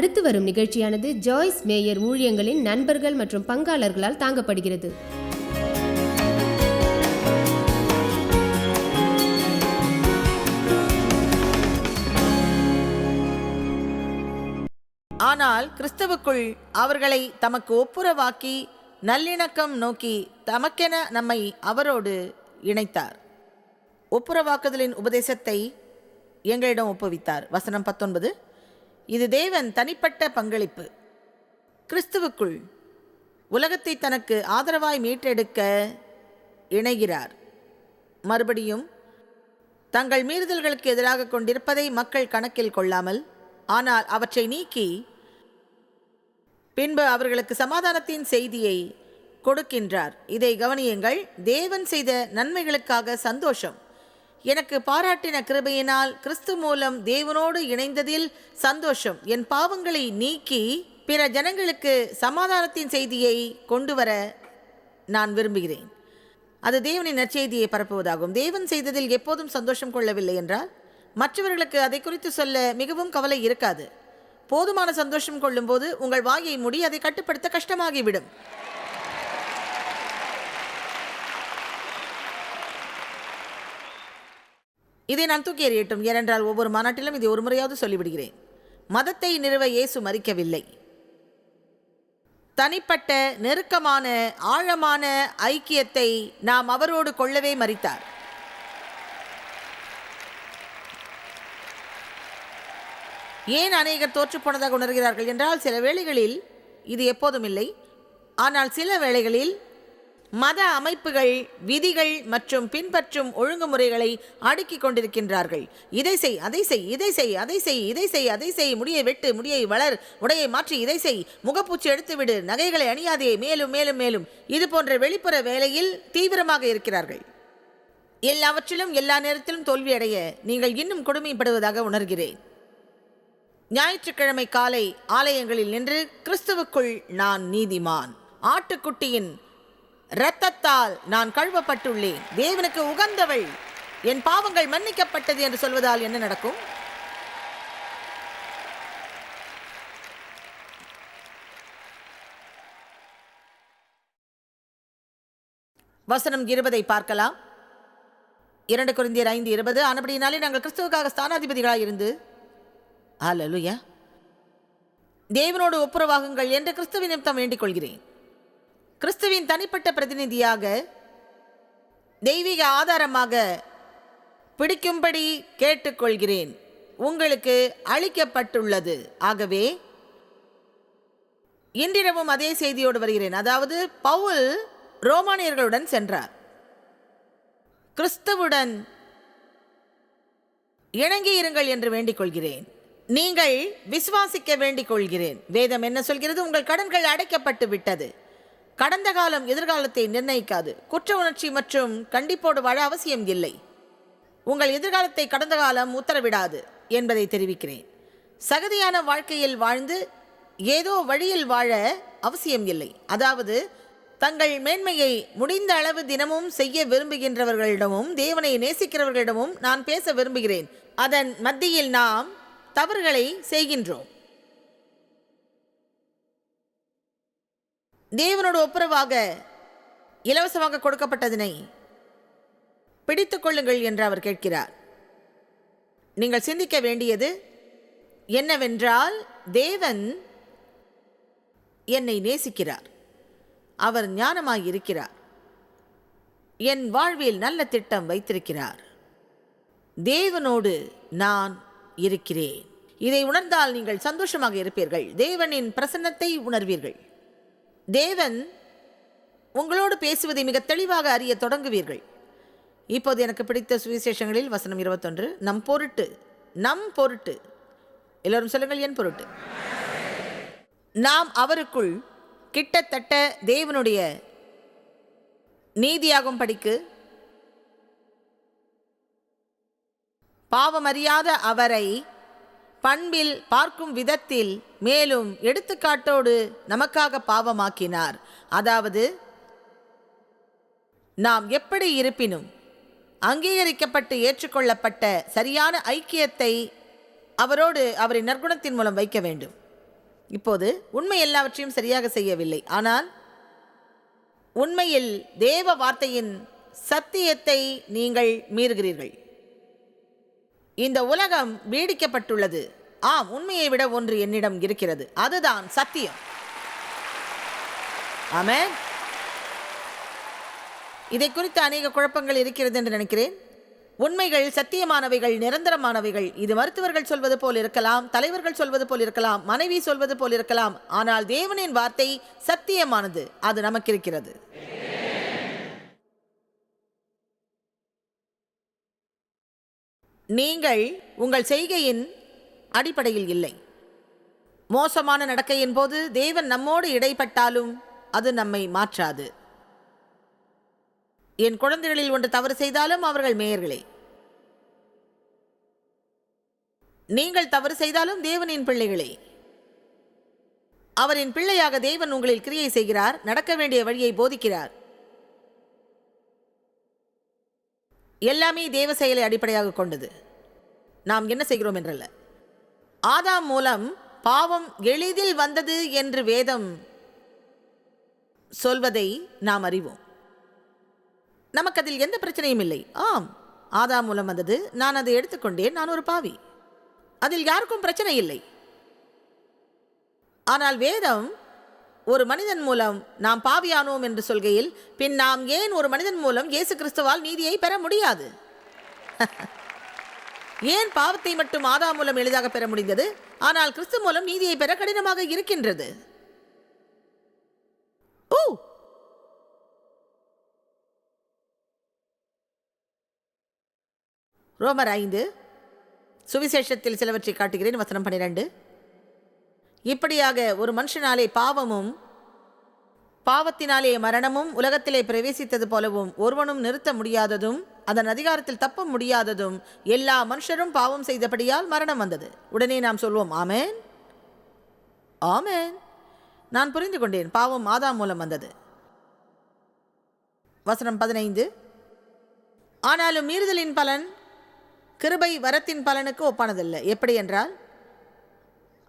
அடுத்து வரும் நிகழ்ச்சியானது ஜாய்ஸ் மேயர் ஊழியங்களின் நண்பர்கள் மற்றும் பங்காளர்களால் தாங்கப்படுகிறது. ஆனால் கிறிஸ்துவுக்குள் அவர்களை தமக்கு ஒப்புரவாக்கி நல்லிணக்கம் நோக்கி தமக்கென நம்மை அவரோடு இணைத்தார். ஒப்புரவாக்குதலின் உபதேசத்தை எங்களிடம் ஒப்புவித்தார். வசனம் பத்தொன்பது. இது தேவன் தனிப்பட்ட பங்களிப்பு. கிறிஸ்துவுக்குள் உலகத்தை தனக்கு ஆதரவாய் மீட்டெடுக்க இணைகிறார். மறுபடியும் தங்கள் மீறுதல்களுக்கு எதிராக கொண்டிருப்பதை மக்கள் கணக்கில் கொள்ளாமல் ஆனால் அவற்றை நீக்கி பின்பு அவர்களுக்கு சமாதானத்தின் செய்தியை கொடுக்கின்றார். இதை கவனியுங்கள் தேவன் செய்த நன்மைகளுக்காக சந்தோஷம். எனக்கு பாராட்டின கிருபையினால் கிறிஸ்து மூலம் தேவனோடு இணைந்ததில் சந்தோஷம். என் பாவங்களை நீக்கி பிற ஜனங்களுக்கு சமாதானத்தின் செய்தியை கொண்டு வர நான் விரும்புகிறேன். அது தேவனின் நற்செய்தியை பரப்புவதாகும். தேவன் செய்ததில் எப்போதும் சந்தோஷம் கொள்ளவில்லை என்றால் மற்றவர்களுக்கு அதை குறித்து சொல்ல மிகவும் கவலை இருக்காது. போதுமான சந்தோஷம் கொள்ளும்போது உங்கள் வாயை மூடி அதை கட்டுப்படுத்த கஷ்டமாகிவிடும். இதை நான் தூக்கி எறியட்டும். ஏனென்றால் ஒவ்வொரு மாநாட்டிலும் இதை ஒரு முறையாவது சொல்லிவிடுகிறேன். மதத்தை நிறுவ இயேசு மறிக்கவில்லை. தனிப்பட்ட நெருக்கமான ஆழமான ஐக்கியத்தை நாம் அவரோடு கொள்ளவே மறித்தார். ஏன் அநேகர் தோற்றுப்போனதாக உணர்கிறார்கள் என்றால் சில வேளைகளில் இது எப்போதும் இல்லை. ஆனால் சில வேளைகளில் மத அமைப்புகள் விதிகள் மற்றும் பின்பற்றும் ஒழுங்குமுறைகளை அடுக்கிக் கொண்டிருக்கின்றார்கள். இதை செய் அதை செய் இதை செய் அதை செய் இதை செய் அதை செய் முடியை வெட்டு முடியை வளர் உடையை மாற்றி இதை செய் முகப்பூச்சி எடுத்துவிடு நகைகளை அணியாதே மேலும் மேலும் மேலும். இது போன்ற வெளிப்புற வேலையில் தீவிரமாக இருக்கிறார்கள். எல்லாவற்றிலும் எல்லா நேரத்திலும் தோல்வியடைய நீங்கள் இன்னும் கொடுமைப்படுவதாக உணர்கிறேன். ஞாயிற்றுக்கிழமை காலை ஆலயங்களில் நின்று கிறிஸ்துவுக்குள் நான் நீதிமான். ஆட்டுக்குட்டியின் இரத்தத்தால் நான் கழுவப்பட்டுள்ளேன். தேவனுக்கு உகந்தவள் என் பாவங்கள் மன்னிக்கப்பட்டது என்று சொல்வதால் என்ன நடக்கும்? வசனம் இருபதை பார்க்கலாம். இரண்டு குருந்தியர் ஐந்து இருபது. ஆனபடியினாலே நாங்கள் கிறிஸ்துவுக்காக ஸ்தானாதிபதிகளாக இருந்து. ஹalleluya. தேவனோடு ஒப்புரவாகுங்கள் என்று கிறிஸ்துவின் நிமித்தம் வேண்டிக் கொள்கிறேன். கிறிஸ்துவின் தனிப்பட்ட பிரதிநிதியாக தெய்வீக ஆதாரமாக பிடிக்கும்படி கேட்டுக்கொள்கிறேன். உங்களுக்கு அளிக்கப்பட்டுள்ளது. ஆகவே இன்றிரவும் அதே செய்தியோடு வருகிறேன். அதாவது பவுல் ரோமானியர்களுடன் சென்றார். கிறிஸ்துவுடன் இணங்கி இருங்கள் என்று வேண்டிக் கொள்கிறேன் நீங்கள் விசுவாசிக்க வேண்டிக் கொள்கிறேன் வேதம் என்ன சொல்கிறது? உங்கள் கடன்கள் அடைக்கப்பட்டு விட்டது கடந்த காலம் எதிர்காலத்தை நிர்ணயிக்காது. குற்ற உணர்ச்சி மற்றும் கண்டிப்போடு வாழ அவசியம் இல்லை. உங்கள் எதிர்காலத்தை கடந்த காலம் உத்தரவிடாது என்பதை தெரிவிக்கிறேன். சகதியான வாழ்க்கையில் வாழ்ந்து ஏதோ வழியில் வாழ அவசியம் இல்லை. அதாவது தங்கள் மேன்மையை முடிந்த அளவு தினமும் செய்ய விரும்புகின்றவர்களிடமும் தேவனை நேசிக்கிறவர்களிடமும் நான் பேச விரும்புகிறேன். அதன் மத்தியில் நாம் தவறுகளை செய்கின்றோம். தேவனோடு ஒப்புரவாக இலவசமாக கொடுக்கப்பட்டதனை பிடித்து கொள்ளுங்கள் என்று அவர் கேட்கிறார். நீங்கள் சிந்திக்க வேண்டியது என்னவென்றால் தேவன் என்னை நேசிக்கிறார். அவர் ஞானமாயிருக்கிறார். என் வாழ்வில் நல்ல திட்டம் வைத்திருக்கிறார். தேவனோடு நான் இருக்கிறேன். இதை உணர்ந்தால் நீங்கள் சந்தோஷமாக இருப்பீர்கள். தேவனின் பிரசன்னத்தை உணர்வீர்கள். தேவன் உங்களோடு பேசுவதை மிக தெளிவாக அறிய தொடங்குவீர்கள். இப்போது எனக்கு பிடித்த சுவிசேஷங்களில் வசனம் இருபத்தொன்று நம் பொருட்டு நம் பொருட்டு. எல்லோரும் சொல்லுங்கள் என் பொருட்டு. நாம் அவருக்குள் கிட்டத்தட்ட தேவனுடைய நீதியாகும் படிக்கு பாவமறியாத அவரை பண்பில் பார்க்கும் விதத்தில் மேலும் எடுத்துக்காட்டோடு நமக்காக பாவமாக்கினார். அதாவது நாம் எப்படி இருப்பினும் அங்கீகரிக்கப்பட்டு ஏற்றுக்கொள்ளப்பட்ட சரியான ஐக்கியத்தை அவரோடு அவரின் நற்குணத்தின் மூலம் வைக்க வேண்டும். இப்போது உண்மை எல்லாவற்றையும் சரியாக செய்யவில்லை. ஆனால் உண்மையில் தேவ வார்த்தையின் சத்தியத்தை நீங்கள் மீறுகிறீர்கள். இந்த உலகம் வீடிக்கப்பட்டுள்ளது. ஆம் உண்மையை விட ஒன்று என்னிடம் இருக்கிறது. அதுதான் சத்தியம். ஆமே இதை குறித்து அநேக குழப்பங்கள் இருக்கிறது என்று நினைக்கிறேன். உண்மைகள் சத்தியமானவைகள் நிரந்தரமானவைகள் இது மருத்துவர்கள் சொல்வது போல் இருக்கலாம் தலைவர்கள் சொல்வது போல் இருக்கலாம் மனைவி சொல்வது போல் இருக்கலாம் ஆனால் தேவனின் வார்த்தை சத்தியமானது. அது நமக்கு இருக்கிறது. நீங்கள் உங்கள் செய்கையின் அடிப்படையில் இல்லை. மோசமான நடக்கையின் போது தேவன் நம்மோடு இடைப்பட்டாலும் அது நம்மை மாற்றாது. என் குழந்தைகளில் ஒன்று தவறு செய்தாலும் அவர்கள் மேயர்களே. நீங்கள் தவறு செய்தாலும் தேவனின் பிள்ளைகளே. அவரின் பிள்ளையாக தேவன் உங்களில் கிரியை செய்கிறார் நடக்க வேண்டிய வழியை போதிக்கிறார். எல்லாமே தேவ செயலை அடிப்படையாக கொண்டது. நாம் என்ன செய்கிறோம் என்றல்ல. ஆதாம் மூலம் பாவம் எளிதில் வந்தது என்று வேதம் சொல்வதை நாம் அறிவோம். நமக்கு அதில் எந்த பிரச்சனையும் இல்லை. ஆம் ஆதாம் மூலம் வந்தது. நான் அதை எடுத்துக்கொண்டேன் நான் ஒரு பாவி. அதில் யாருக்கும் பிரச்சனை இல்லை. ஆனால் வேதம் ஒரு மனிதன் மூலம் நாம் பாவியானோம் என்று சொல்கையில் பின் நாம் ஏன் ஒரு மனிதன் மூலம் இயேசு கிறிஸ்துவால் நீதியை பெற முடியாது? ஏன் பாவத்தை மட்டும் ஆதா மூலம் எளிதாக பெற முடிந்தது? ஆனால் கிறிஸ்து மூலம் நீதியை பெற கடினமாக இருக்கின்றது. ஓ! ரோமர் ஐந்து சுவிசேஷத்தில் சிலவற்றை காட்டுகிறேன். வசனம் பன்னிரண்டு. இப்படியாக ஒரு மனுஷனாலே பாவமும் பாவத்தினாலே மரணமும் உலகத்திலே பிரவேசித்தது போலவும் ஒருவனும் நிறுத்த முடியாததும் அதன் அதிகாரத்தில் தப்ப முடியாததும் எல்லா மனுஷரும் பாவம் செய்தபடியால் மரணம் வந்தது. உடனே நாம் சொல்வோம் ஆமேன். ஆமேன். நான் புரிந்து கொண்டேன் பாவம் ஆதாம் மூலம் வந்தது. வசனம் பதினைந்து. ஆனாலும் மீறுதலின் பலன் கிருபை வரத்தின் பலனுக்கு ஒப்பானதல்ல. எப்படி என்றால்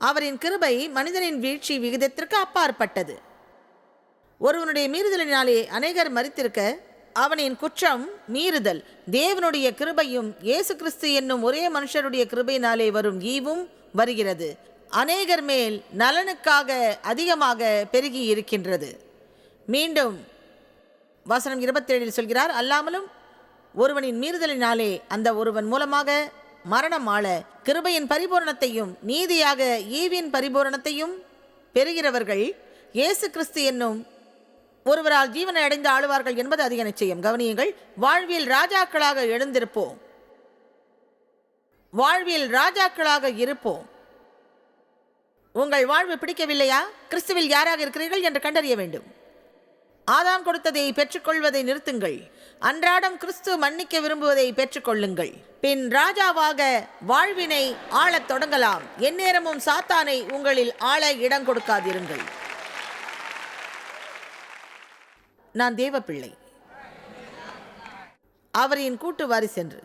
அவரின் கிருபை மனிதனின் வீழ்ச்சி விகிதத்திற்கு அப்பாற்பட்டது. ஒருவனுடைய மீறுதலினாலே அநேகர் மறித்திருக்க அவனின் குற்றம் மீறுதல். தேவனுடைய கிருபையும் இயேசு கிறிஸ்து என்னும் ஒரே மனுஷருடைய கிருபையினாலே வரும் ஈவும் வருகிறது. அநேகர் மேல் நலனுக்காக அதிகமாக பெருகி இருக்கின்றது. மீண்டும் வசனம் இருபத்தேழில் சொல்கிறார் அல்லாமலும் ஒருவனின் மீறுதலினாலே அந்த ஒருவன் மூலமாக மரணம் ஆள கிருபையின் பரிபூரணத்தையும் நீதியாக ஈவின் பரிபூரணத்தையும் பெறுகிறவர்கள் இயேசு கிறிஸ்து என்னும் ஒருவரால் ஜீவனை அடைந்து ஆளுவார்கள் என்பது அதிக நிச்சயம். கவனியுங்கள் வாழ்வில் ராஜாக்களாக எழுந்திருப்போம். வாழ்வில் ராஜாக்களாக இருப்போம். உங்கள் வாழ்வு பிடிக்கவில்லையா? கிறிஸ்துவில் யாராக இருக்கிறீர்கள் என்று கண்டறிய வேண்டும். ஆதாம் கொடுத்ததை பெற்றுக்கொள்வதை நிறுத்துங்கள். அன்றாடம் கிறிஸ்து மன்னிக்க விரும்புவதை பெற்றுக்கொள்ளுங்கள். பின் ராஜாவாக வாழ்வினை ஆளத் தொடங்கலாம். எந்நேரமும் சாத்தானை உங்களில் ஆள இடம் கொடுக்காதிருங்கள். நான் தேவப்பிள்ளை. அவரின் கூட்டு வாரிசென்று.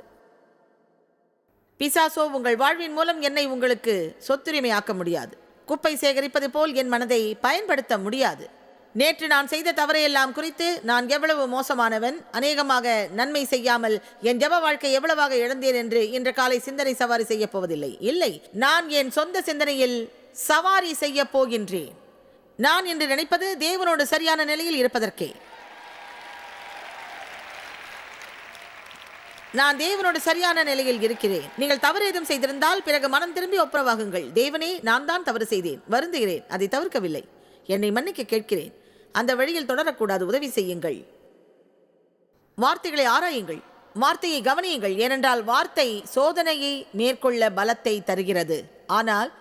பிசாசோ உங்கள் வாழ்வின் மூலம் என்னை உங்களுக்கு சொத்துரிமை ஆக்க முடியாது. குப்பை சேகரிப்பது போல் என் மனதை பயன்படுத்த முடியாது. நேற்று நான் செய்த தவறையெல்லாம் குறித்து நான் எவ்வளவு மோசமானவன் அநேகமாக நன்மை செய்யாமல் என் ஜெப வாழ்க்கை எவ்வளவாக இழந்தேன் என்று இன்று காலை சிந்தனை சவாரி செய்யப் போவதில்லை. இல்லை நான் என் சொந்த சிந்தனையில் சவாரி செய்யப் போகின்றேன். நான் இன்று நினைப்பது தேவனோடு சரியான நிலையில் இருப்பதற்கே. நான் தேவனோடு சரியான நிலையில் இருக்கிறேன். நீங்கள் தவறு ஏதும் செய்திருந்தால் பிறகு மனம் திரும்பி ஒப்புரவாகுங்கள். தேவனே நான் தான் தவறு செய்தேன். வருந்துகிறேன். அதை தவிர்க்கவில்லை. என்னை மன்னிக்க கேட்கிறேன். அந்த வழியில் தொடரக்கூடாது. உதவி செய்யுங்கள். வார்த்தைகளை ஆராயுங்கள். வார்த்தையை கவனியுங்கள். ஏனென்றால் வார்த்தை சோதனையை மேற்கொள்ள பலத்தை தருகிறது. ஆனால்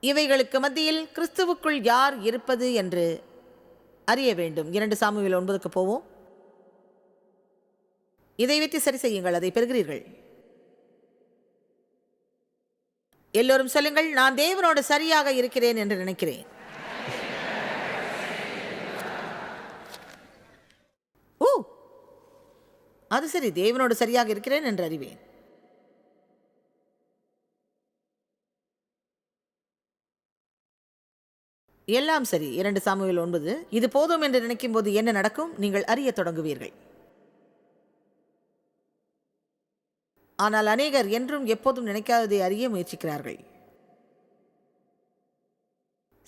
இவைகளுக்கு மத்தியில் கிறிஸ்துவுக்குள் யார் இருப்பது என்று அறிய வேண்டும். இரண்டு சாமுவில் ஒன்பதுக்கு போவோம். இதை வைத்து சரி செய்யுங்கள். அதை பெறுகிறீர்கள். எல்லோரும் சொல்லுங்கள் நான் தேவனோடு சரியாக இருக்கிறேன் என்று நினைக்கிறேன். ஓ அது சரி தேவனோடு சரியாக இருக்கிறேன் என்று அறிவேன். எல்லாம் சரி இரண்டு சாமுவேல் ஒன்பது. இது போதும் என்று நினைக்கும் போது என்ன நடக்கும்? நீங்கள் அறிய தொடங்குவீர்கள். ஆனால் அநேகர் என்றும் எப்போதும் நினைக்காததை அறிய முயற்சிக்கிறார்கள்.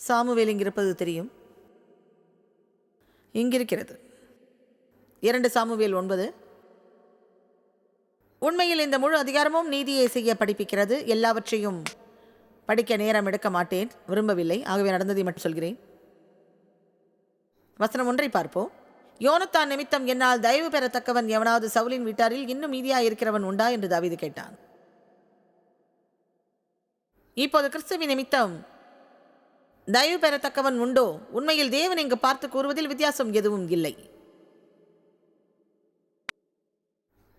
சாமுவேல் இங்கிருப்பது தெரியும்? இங்கிருக்கிறது. இரண்டு சாமுவேல் ஒன்பது. உண்மையில் இந்த முழு அதிகாரமும் நீதியை செய்ய படிப்பிக்கிறது. எல்லாவற்றையும் படிக்க நேரம் எடுக்க மாட்டேன். விரும்பவில்லை. ஆகவே நடந்ததை மட்டும் சொல்கிறேன். வசனம் ஒன்றை பார்ப்போம். யோனத்தான் நிமித்தம் என்னால் தயவு பெறத்தக்கவன் எவனாவது சவுலின் வீட்டாரில் இன்னும் மீதியாக இருக்கிறவன் உண்டா? என்று தாவீது கேட்டான். இப்போது கிறிஸ்துவின் நிமித்தம் தயவு பெறத்தக்கவன் உண்டோ? உண்மையில் தேவன் இங்கு பார்த்து கூறுவதில் வித்தியாசம் எதுவும் இல்லை.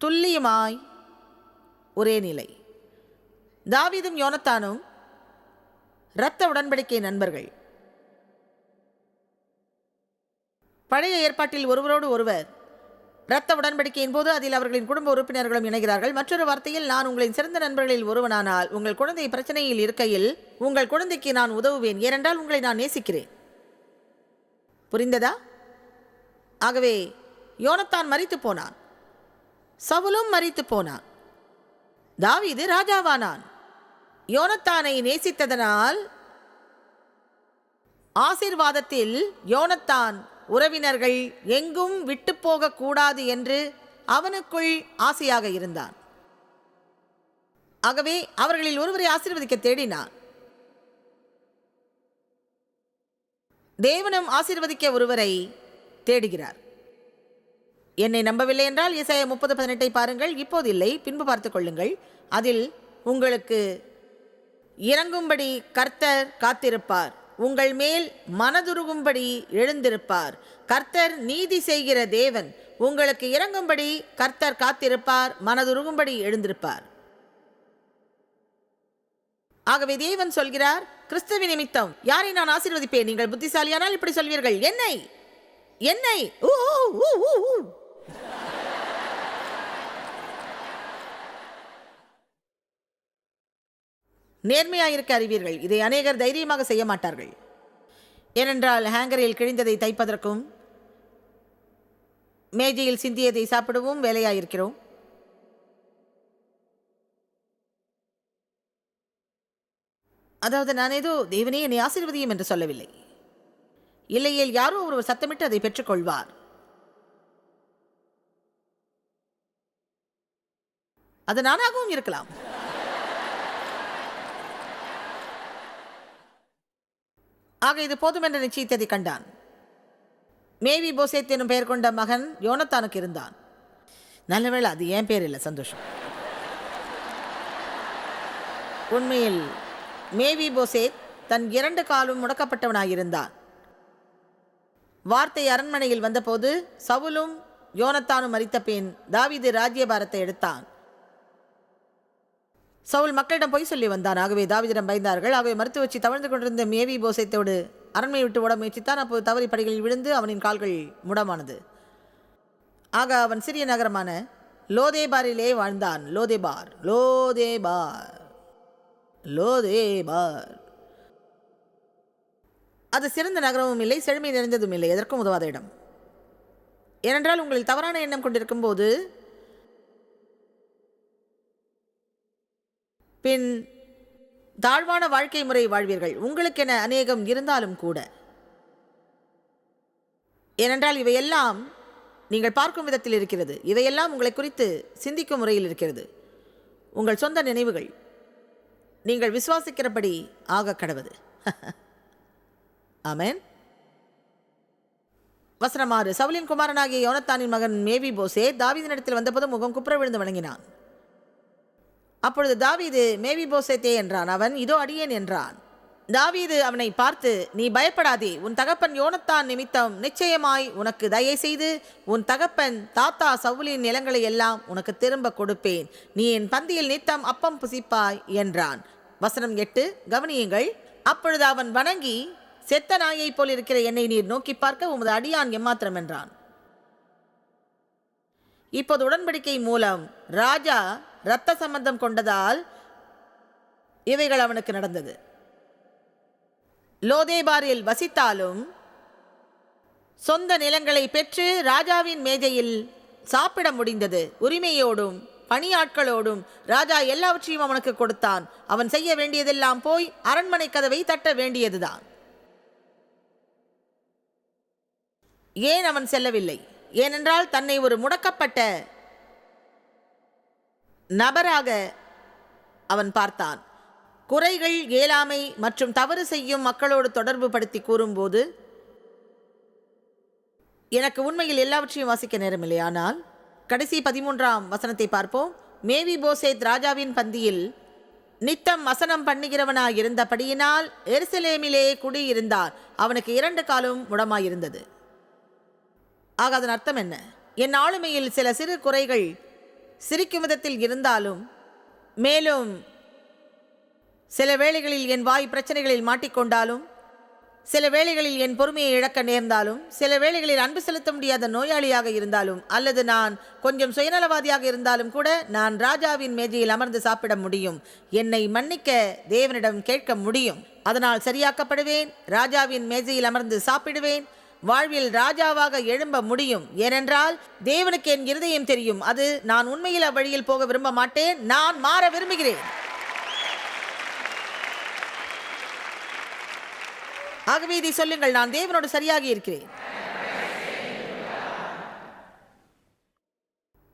துல்லியமாய் ஒரே நிலை. தாவீதும் யோனத்தானும் இரத்த உடன்படிக்கை நண்பர்கள். பழைய ஏற்பாட்டில் ஒருவரோடு ஒருவர் இரத்த உடன்படிக்கையின் போது அதில் அவர்களின் குடும்ப உறுப்பினர்களும் இணைகிறார்கள். மற்றொரு வார்த்தையில் நான் உங்களின் சிறந்த நண்பர்களில் ஒருவனானால் உங்கள் குழந்தை பிரச்சனையில் இருக்கையில் உங்கள் குழந்தைக்கு நான் உதவுவேன். ஏனென்றால் உங்களை நான் நேசிக்கிறேன். புரிந்ததா? ஆகவே யோனத்தான் மறித்து போனான். சவுலும் மறித்து போனான். தாவீது ராஜாவானான். யோனத்தானை நேசித்ததனால் ஆசீர்வாதத்தில் யோனத்தான் உறவினர்கள் எங்கும் விட்டு போகக்கூடாது என்று அவனுக்குள் ஆசையாக இருந்தான். ஆகவே அவர்களில் ஒருவரை ஆசீர்வதிக்க தேடினான். தேவனும் ஆசீர்வதிக்க ஒருவரை தேடுகிறார். என்னை நம்பவில்லை என்றால் இசைய முப்பது பதினெட்டை பாருங்கள். இப்போது இல்லை. பின்பு பார்த்து கொள்ளுங்கள். அதில் உங்களுக்கு இறங்கும்படி கர்த்தர் காத்திருப்பார். உங்கள் மேல் மனதுருகும்படி எழுந்திருப்பார். கர்த்தர் நீதி செய்கிற தேவன். உங்களுக்கு இறங்கும்படி கர்த்தர் காத்திருப்பார். மனதுருகும்படி எழுந்திருப்பார். ஆகவே தேவன் சொல்கிறார் கிறிஸ்துவ நிமித்தம். யாரை நான் ஆசீர்வதிப்பேன்? நீங்கள் புத்திசாலியானால் இப்படி சொல்வீர்கள். என்னை? என்னை? ஊ, ஊ, ஊ, ஊ, ஊ. நேர்மையாயிருக்க அறிவீர்கள். இதை அநேகர் தைரியமாக செய்ய மாட்டார்கள். ஏனென்றால் ஹேங்கரில் கிழிந்ததை தைப்பதற்கும் மேஜையில் சிந்தியதை சாப்பிடவும் வேலையாயிருக்கிறோம். அதாவது நான் ஏதோ தேவனே என்னை ஆசீர்வதியும் என்று சொல்லவில்லை. இல்லையேல் யாரோ ஒருவர் சத்தமிட்டு அதை பெற்றுக்கொள்வார். அது நானாகவும் இருக்கலாம். ஆக இது போதும் என்று நிச்சயித்ததை கண்டான். மேவி போசேத் எனும் பெயர் கொண்ட மகன் யோனத்தானுக்கு இருந்தான். நல்லவேளை அது ஏன் பேர் இல்லை சந்தோஷம். உண்மையில் மேவி போசேத் தன் இரண்டு காலும் முடக்கப்பட்டவனாயிருந்தான். வார்த்தை அரண்மனையில் வந்தபோது சவுலும் யோனத்தானும் மரித்த பின் தாவீது ராஜ்யபாரத்தை எடுத்தான். சவுல் மக்களிடம் பொய் சொல்லி வந்தான். ஆகவே தாவிதிடம் பயந்தார்கள். ஆகவே மறுத்து வச்சு தவழ்ந்து கொண்டிருந்த மேவி போசைத்தோடு அரண்மையை விட்டு ஓட முயற்சித்தான். அப்போது தவறி படிகளில் விழுந்து அவனின் கால்கள் முடமானது. ஆக அவன் சிறிய நகரமான லோதேபாரிலே வாழ்ந்தான். Lo Debar Lo Debar Lo Debar. அது சிறந்த நகரமும் இல்லை செழுமை நிறைந்ததும் இல்லை. எதற்கும் உதவாத இடம். ஏனென்றால் உங்களில் தவறான எண்ணம் கொண்டிருக்கும் போது பின் தாழ்வான வாழ்க்கை முறை வாழ்வீர்கள். உங்களுக்கென அநேகம் இருந்தாலும் கூட. ஏனென்றால் இவையெல்லாம் நீங்கள் பார்க்கும் விதத்தில் இருக்கிறது. இவையெல்லாம் உங்களை குறித்து சிந்திக்கும் முறையில் இருக்கிறது. உங்கள் சொந்த நினைவுகள். நீங்கள் விசுவாசிக்கிறபடி ஆக கடவுது. ஆமேன். வசனமாறு சவுலின் குமாரனாகிய யோனத்தானின் மகன் மேவி போசே தாவிதனிடத்தில் வந்தபோது முகம் குப்புற விழுந்து வணங்கினான். அப்பொழுது தாவீது மேவி போசேத்தே என்றான். அவன் இதோ அடியேன் என்றான். தாவீது அவனை பார்த்து நீ பயப்படாதே உன் தகப்பன் யோனத்தான் நிமித்தம் நிச்சயமாய் உனக்கு தயை செய்து உன் தகப்பன் தாத்தா சவுலின் நிலங்களை எல்லாம் உனக்கு திரும்ப கொடுப்பேன். நீ என் பந்தியில் நித்தம் அப்பம் புசிப்பாய் என்றான். வசனம் எட்டு கவனியுங்கள் அப்பொழுது அவன் வணங்கி செத்த நாயைப் போல் இருக்கிற என்னை நீர் நோக்கி பார்க்க உமது அடியான் எம்மாத்திரம் என்றான். இப்போது உடன்படிக்கை மூலம் ராஜா இரத்த சம்பந்தம் கொண்டதால் இவைகள் அவனுக்கு நடந்தது. லோதேபாரில் வசித்தாலும் சொந்த நிலங்களை பெற்று ராஜாவின் மேஜையில் சாப்பிட முடிந்தது. உரிமையோடும் பணியாட்களோடும் ராஜா எல்லாவற்றையும் அவனுக்கு கொடுத்தான். அவன் செய்ய வேண்டியதெல்லாம் போய் அரண்மனை கதவை தட்ட வேண்டியதுதான். ஏன் அவன் செல்லவில்லை? ஏனென்றால் தன்னை ஒரு முடக்கப்பட்ட நபராக அவன் பார்த்தான். குறைகள் இயலாமை மற்றும் தவறு செய்யும் மக்களோடு தொடர்பு படுத்தி கூறும்போது எனக்கு உண்மையில் எல்லாவற்றையும் வாசிக்க நேரமில்லை. ஆனால் கடைசி பதிமூன்றாம் வசனத்தை பார்ப்போம். மேவி போசேத் ராஜாவின் பந்தியில் நித்தம் வசனம் பண்ணுகிறவனாய் இருந்தபடியினால் எருசலேமிலே குடியிருந்தார். அவனுக்கு இரண்டு காலும் முடமாயிருந்தது. ஆக அதன் அர்த்தம் என்ன? என் ஆளுமையில் சில சிறு குறைகள் சிரிக்கும் விதத்தில் இருந்தாலும் மேலும் சில வேளைகளில் என் வாய் பிரச்சனைகளில் மாட்டிக்கொண்டாலும் சில வேளைகளில் என் பொறுமையை இழக்க நேர்ந்தாலும் சில வேளைகளில் அன்பு செலுத்த முடியாத நோயாளியாக இருந்தாலும் அல்லது நான் கொஞ்சம் சுயநலவாதியாக இருந்தாலும் கூட நான் ராஜாவின் மேஜையில் அமர்ந்து சாப்பிட முடியும். என்னை மன்னிக்க தேவனிடம் கேட்க முடியும். அதனால் சரியாக்கப்படுவேன் ராஜாவின் மேஜையில் அமர்ந்து சாப்பிடுவேன் வாழ்வில் ராஜாவாக எழும்ப முடியும். ஏனென்றால் தேவனுக்கு என் இருதயம் தெரியும். அது நான் உண்மையில் அவ்வழியில் போக விரும்ப மாட்டேன். நான் மாற விரும்புகிறேன். ஆகவே இதை சொல்லுங்கள். நான் தேவனோடு சரியாக இருக்கிறேன்.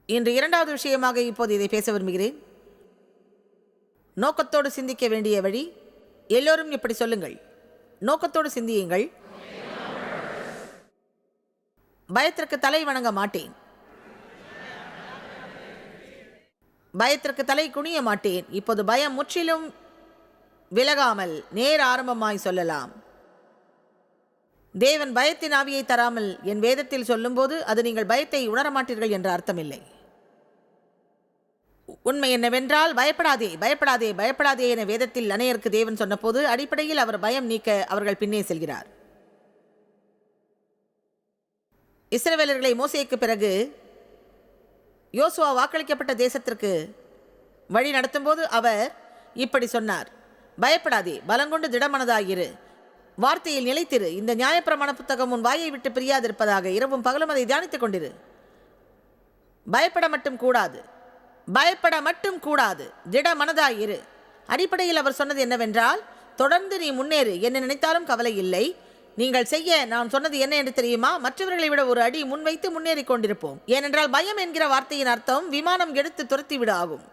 இன்று இரண்டாவது விஷயமாக இப்போது இதை பேச விரும்புகிறேன். நோக்கத்தோடு சிந்திக்க வேண்டிய வழி எல்லோரும் இப்படி சொல்லுங்கள். நோக்கத்தோடு சிந்தியுங்கள். பயத்திற்கு தலை வணங்க மாட்டேன். பயத்திற்கு தலை குனிய மாட்டேன். இப்போது பயம் முற்றிலும் விலகாமல் நேர் ஆரம்பமாய் சொல்லலாம். தேவன் பயத்தின் ஆவியை தராமல் என் வேதத்தில் சொல்லும்போது அது நீங்கள் பயத்தை உணரமாட்டீர்கள் என்ற அர்த்தமில்லை. உண்மை என்னவென்றால் பயப்படாதே பயப்படாதே பயப்படாதே என வேதத்தில் அனையருக்கு தேவன் சொன்னபோது அடிப்படையில் அவர் பயம் நீக்க அவர்கள் பின்னே செல்கிறார். இஸ்ரவேலர்களை மோசேக்கு பிறகு யோசுவா வாக்களிக்கப்பட்ட தேசத்திற்கு வழி நடத்தும்போது அவர் இப்படி சொன்னார். பயப்படாதே பலங்கொண்டு திடமனதாயிரு. வார்த்தையில் நிலைத்திரு. இந்த நியாயப்பிரமாண புத்தகம் உன் வாயை விட்டு பிரியாதிருப்பதாக இரவும் பகலும் அதை தியானித்துக் கொண்டிரு. பயப்பட மட்டும் கூடாது. பயப்பட மட்டும் கூடாது. திட மனதாயிரு அடிப்படையில் அவர் சொன்னது என்னவென்றால் தொடர்ந்து நீ முன்னேறு. என்ன நினைத்தாலும் கவலை இல்லை. நீங்கள் செய்ய நான் சொன்னது என்ன என்று தெரியுமா? மற்றவர்களை விட ஒரு அடி முன்வைத்து முன்னேறி கொண்டிருப்போம். ஏனென்றால் பயம் என்கிற வார்த்தையின் அர்த்தம் விமானம் எடுத்து துரத்தி விட ஆகும்.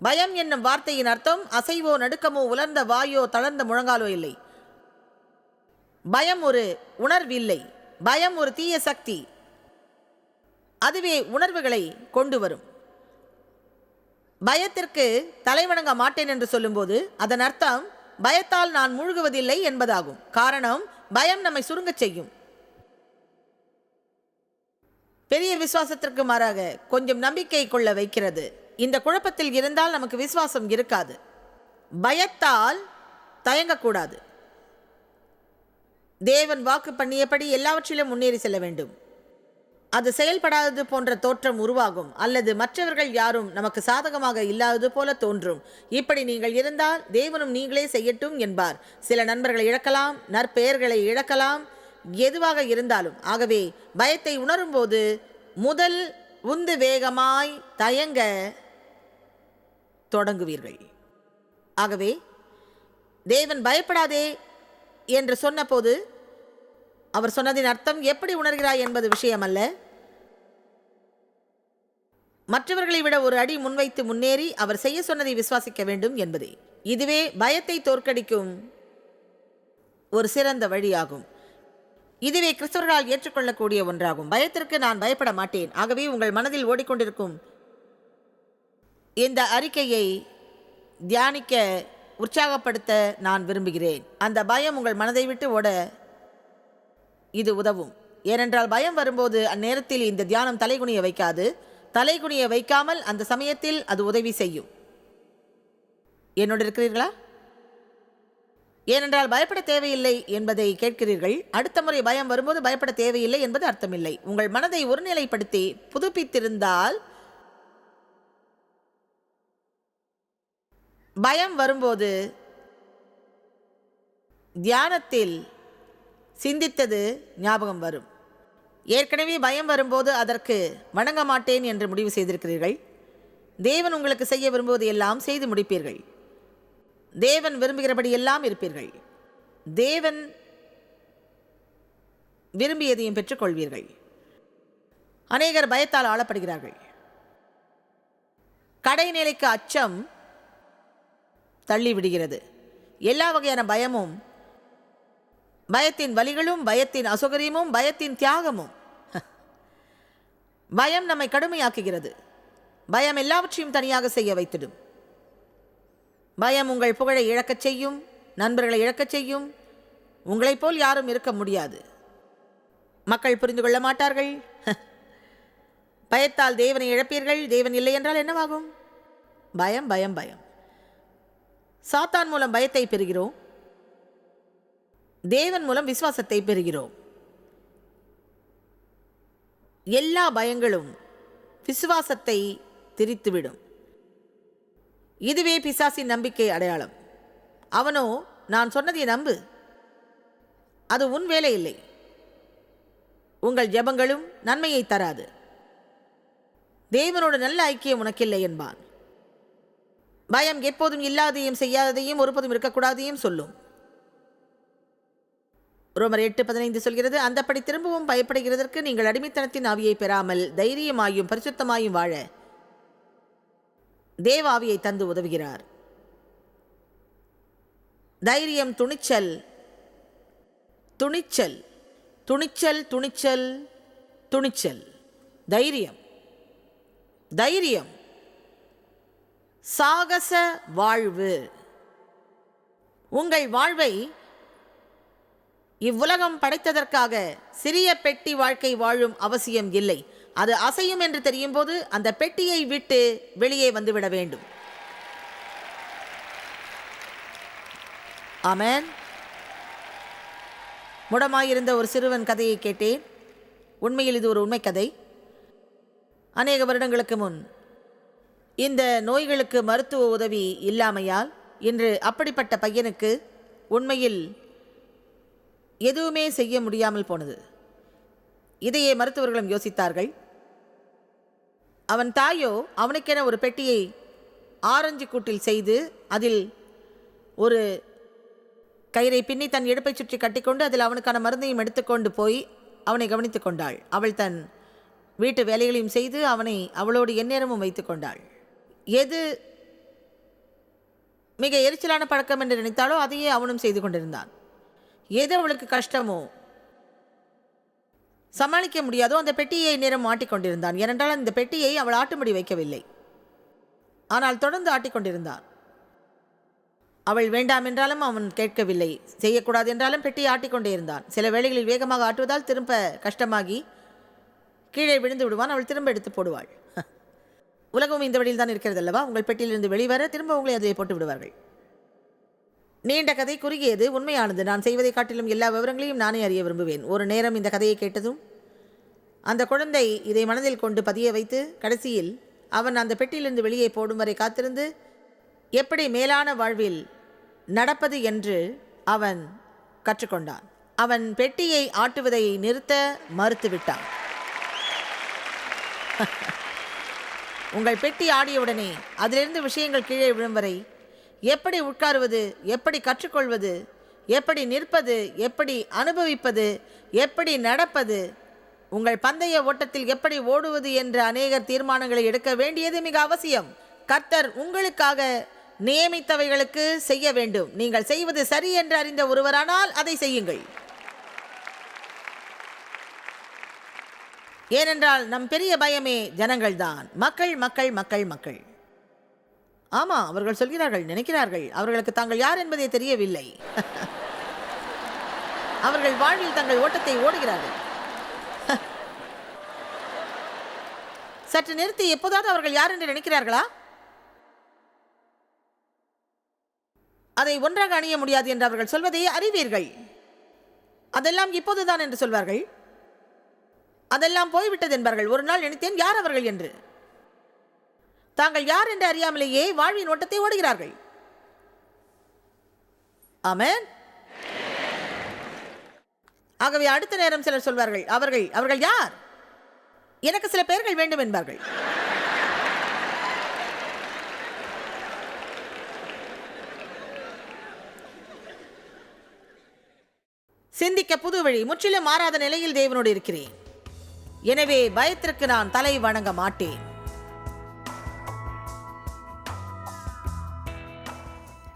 பயம் என்னும் வார்த்தையின் அர்த்தம் அசைவோ நடுக்கமோ உலர்ந்த வாயோ தளர்ந்த முழங்காலோ இல்லை. பயம் ஒரு உணர்வில்லை. பயம் ஒரு தீய சக்தி. அதுவே உணர்வுகளை கொண்டு வரும். பயத்திற்கு தலைவணங்க மாட்டேன் என்று சொல்லும்போது அதன் அர்த்தம் பயத்தால் நான் மூழ்குவதில்லை என்பதாகும். காரணம் பயம் நம்மை சுருங்கச் செய்யும். பெரிய விசுவாசத்திற்கு மாறாக கொஞ்சம் நம்பிக்கை கொள்ள வைக்கிறது. இந்த குழப்பத்தில் இருந்தால் நமக்கு விசுவாசம் இருக்காது. பயத்தால் தயங்கக்கூடாது. தேவன் வாக்கு பண்ணியபடி எல்லாவற்றிலும் முன்னேறி செல்ல வேண்டும். அது செயல்படாதது போன்ற தோற்றம் உருவாகும். அல்லது மற்றவர்கள் யாரும் நமக்கு சாதகமாக இல்லாதது போல தோன்றும். இப்படி நீங்கள் இருந்தால் தேவனும் நீங்களே செய்யட்டும் என்பார். சில நண்பர்களை இழக்கலாம் நற்பெயர்களை இழக்கலாம். எதுவாக இருந்தாலும். ஆகவே பயத்தை உணரும்போது முதல் உந்து வேகமாய் தயங்க தொடங்குவீர்கள். ஆகவே தேவன் பயப்படாதே என்று சொன்னபோது அவர் சொன்னதின் அர்த்தம் எப்படி உணர்கிறாய் என்பது விஷயமல்ல. மற்றவர்களை விட ஒரு அடி முன்வைத்து முன்னேறி அவர் செய்ய சொன்னதை விசுவாசிக்க வேண்டும் என்பதே. இதுவே பயத்தை தோற்கடிக்கும் ஒரு சிறந்த வழியாகும். இதுவே கிறிஸ்தவர்களால் ஏற்றுக்கொள்ளக்கூடிய ஒன்றாகும். பயத்திற்கு நான் பயப்பட மாட்டேன். ஆகவே உங்கள் மனதில் ஓடிக்கொண்டிருக்கும் இந்த அறிக்கையை தியானிக்க உற்சாகப்படுத்த நான் விரும்புகிறேன். அந்த பயம் உங்கள் மனதை விட்டு ஓட இது உதவும். ஏனென்றால் பயம் வரும்போது அந்நேரத்தில் இந்த தியானம் தலைகுனிய வைக்காது. தலைகுனிய வைக்காமல் அந்த சமயத்தில் அது உதவி செய்யும். என்னோடு இருக்கிறீர்களா? ஏனென்றால் பயப்பட தேவையில்லை என்பதை கேட்கிறீர்கள். அடுத்த முறை பயம் வரும்போது பயப்பட தேவையில்லை என்பது அர்த்தமில்லை. உங்கள் மனதை ஒருநிலைப்படுத்தி புதுப்பித்திருந்தால் பயம் வரும்போது தியானத்தில் சிந்தித்தது ஞாபகம் வரும். ஏற்கனவே பயம் வரும்போது அதற்கு வணங்க மாட்டேன் என்று முடிவு செய்திருக்கிறீர்கள். தேவன் உங்களுக்கு செய்ய விரும்புவது எல்லாம் செய்து முடிப்பீர்கள். தேவன் விரும்புகிறபடி எல்லாம் இருப்பீர்கள். தேவன் விரும்பியதையும் பெற்றுக்கொள்வீர்கள். அநேகர் பயத்தால் ஆளப்படுகிறார்கள். கடைநிலைக்கு அச்சம் தள்ளிவிடுகிறது. எல்லா வகையான பயமும் பயத்தின் வலிகளும் பயத்தின் அசௌகரியமும் பயத்தின் தியாகமும். பயம் நம்மை கடுமையாக்குகிறது. பயம் எல்லாவற்றையும் தனியாக செய்ய வைத்திடும். பயம் உங்கள் புகழை இழக்கச் செய்யும் நண்பர்களை இழக்கச் செய்யும். உங்களைப் போல் யாரும் இருக்க முடியாது. மக்கள் புரிந்து கொள்ள மாட்டார்கள். பயத்தால் தேவனை இழப்பீர்கள் தேவன் இல்லை என்றால் என்னவாகும்? பயம் பயம் பயம். சாத்தான் மூலம் பயத்தை பெறுகிறோம். தேவன் மூலம் விசுவாசத்தை பெறுகிறோம். எல்லா பயங்களும் விசுவாசத்தை திரித்துவிடும். இதுவே பிசாசின் நம்பிக்கை அடையாளம். அவனோ நான் சொன்னதை நம்பு. அது உன் வேலை இல்லை உங்கள் ஜெபங்களும் நன்மையை தராது. தேவனோட நல்ல ஐக்கியம் உனக்கில்லை என்பான். பயம் எப்போதும் இல்லாதையும் செய்யாததையும் ஒருபோதும் இருக்கக்கூடாதையும் சொல்லும். ரோமர் எட்டு பதினைந்து சொல்கிறது அந்தப்படி திரும்பவும் பயப்படுகிறதற்கு நீங்கள் அடிமைத்தனத்தின் ஆவியை பெறாமல் தைரியமாயும் பரிசுத்தமாயும் வாழ தேவாவியை தந்து உதவுகிறார். தைரியம் துணிச்சல் துணிச்சல் துணிச்சல் துணிச்சல் துணிச்சல். தைரியம் தைரியம். சாகச வாழ்வு. உங்கள் வாழ்வை இவ்வுலகம் படைத்ததற்காக சிறிய பெட்டி வாழ்க்கை வாழும் அவசியம் இல்லை. அது அசையும் என்று தெரியும்போது அந்த பெட்டியை விட்டு வெளியே வந்துவிட வேண்டும். ஆமேன். முடமாயிருந்த ஒரு சிறுவன் கதையை கேட்டேன். உண்மையில் இது ஒரு உண்மை கதை அநேக வருடங்களுக்கு முன் இந்த நோய்களுக்கு மருத்துவ உதவி இல்லாமையால் இன்று அப்படிப்பட்ட பையனுக்கு உண்மையில் எதுவுமே செய்ய முடியாமல் போனது. இதையே மருத்துவர்களும் யோசித்தார்கள். அவன் தாயோ அவனுக்கென ஒரு பெட்டியை ஆரஞ்சு கூட்டில் செய்து அதில் ஒரு கயிறை பின்னி தன் இடுப்பை சுற்றி கட்டிக்கொண்டு அதில் அவனுக்கான மருந்தையும் எடுத்துக்கொண்டு போய் அவனை கவனித்து கொண்டாள். அவள் தன் வீட்டு வேலைகளையும் செய்து அவனை அவளோடு எந்நேரமும் வைத்து கொண்டாள். எது மிக எரிச்சலான பழக்கம் என்று நினைத்தாலோ அதையே அவனும் செய்து கொண்டிருந்தான். எது அவளுக்கு கஷ்டமோ? சமாளிக்க முடியாதோ அந்த பெட்டியை நேரம் ஆட்டிக்கொண்டிருந்தான் ஏனென்றால் அந்த பெட்டியை அவள் ஆட்டும்படி வைக்கவில்லை. ஆனால் தொடர்ந்து ஆட்டிக்கொண்டிருந்தான் அவள் வேண்டாம் என்றாலும் அவன் கேட்கவில்லை. செய்யக்கூடாது என்றாலும் பெட்டியை ஆட்டிக்கொண்டே இருந்தான் சில வேளைகளில் வேகமாக ஆட்டுவதால் திரும்ப கஷ்டமாகி கீழே விழுந்து விடுவான். அவள் திரும்ப எடுத்து போடுவாள். உலகம் இந்த வழியில் தான் இருக்கிறது அல்லவா உங்கள் பெட்டியிலிருந்து வெளிவர திரும்ப உங்களை அதிலே போட்டு விடுவார்கள். நீண்ட கதை குறுகியது உண்மையானது. நான் செய்வதை காட்டிலும் எல்லா விவரங்களையும் நானே அறிய விரும்புவேன். ஒரு நேரம் இந்த கதையை கேட்டதும் அந்த குழந்தை இதை மனதில் கொண்டு பதிய வைத்து கடைசியில் அவன் அந்த பெட்டியிலிருந்து வெளியே போடும் வரை காத்திருந்து எப்படி மேலான வாழ்வில் நடப்பது என்று அவன் கற்றுக்கொண்டான். அவன் பெட்டியை ஆட்டுவதை நிறுத்த மறுத்துவிட்டான். உங்கள் பெட்டி ஆடியவுடனே அதிலிருந்து விஷயங்கள் கீழே விழும் வரை எப்படி உட்காருவது எப்படி கற்றுக்கொள்வது எப்படி நிற்பது எப்படி அனுபவிப்பது எப்படி நடப்பது உங்கள் பந்தய ஓட்டத்தில் எப்படி ஓடுவது என்ற அநேகர் தீர்மானங்களை எடுக்க வேண்டியது மிக அவசியம். கர்த்தர் உங்களுக்காக நியமித்தவைகளுக்கு செய்ய வேண்டும். நீங்கள் செய்வது சரி என்று அறிந்த ஒருவரானால் அதை செய்யுங்கள். ஏனென்றால் நம் பெரிய பயமே ஜனங்கள்தான். மக்கள் மக்கள் மக்கள் மக்கள். ஆமாம் அவர்கள் சொல்கிறார்கள் நினைக்கிறார்கள். அவர்களுக்கு தாங்கள் யார் என்பதே தெரியவில்லை. அவர்கள் வாழ்வில் தங்கள் ஓட்டத்தை ஓடுகிறார்கள். சற்று நிறுத்தி எப்போதாவது அவர்கள் யார் என்று நினைக்கிறார்களா? அதை ஒன்றாக அணிய முடியாது என்று அவர்கள் சொல்வதையே அறிவீர்கள். அதெல்லாம் இப்போதுதான் என்று சொல்வார்கள். அதெல்லாம் போய்விட்டது என்பார்கள். ஒரு நாள் நினைத்தேன் யார் அவர்கள் என்று. தாங்கள் யார் என்று அறியாமலேயே வாழ்வின் ஓட்டத்தை ஓடுகிறார்கள். ஆமேன். ஆகவே அடுத்த நேரம் சிலர் சொல்வார்கள் அவர்கள் அவர்கள் யார்? எனக்கு சில பெயர்கள் வேண்டும் என்பார்கள். சிந்திக்க புது வழி முற்றிலும் மாறாத நிலையில் தேவனோடு இருக்கிறேன். எனவே பயத்திற்கு நான் தலை வணங்க மாட்டேன்.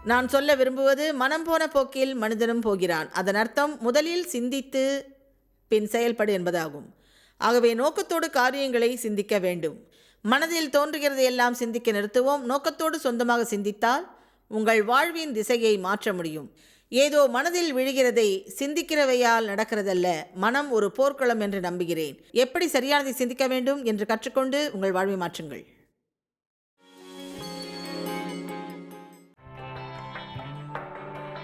நான் சொல்ல விரும்புவது மனம் போன போக்கில் மனிதனும் போகிறான். அதன் அர்த்தம் முதலில் சிந்தித்து பின் செயல்படு என்பதாகும். ஆகவே நோக்கத்தோடு காரியங்களை சிந்திக்க வேண்டும். மனதில் தோன்றுகிறது எல்லாம் சிந்திக்க நிறுத்துவோம். நோக்கத்தோடு சொந்தமாக சிந்தித்தால் உங்கள் வாழ்வின் திசையை மாற்ற முடியும். ஏதோ மனதில் விழுகிறதை சிந்திக்கிறவையால் நடக்கிறதல்ல. மனம் ஒரு போர்க்களம் என்று நம்புகிறேன். எப்படி சரியானதை சிந்திக்க வேண்டும் என்று கற்றுக்கொண்டு உங்கள் வாழ்வை மாற்றுங்கள்.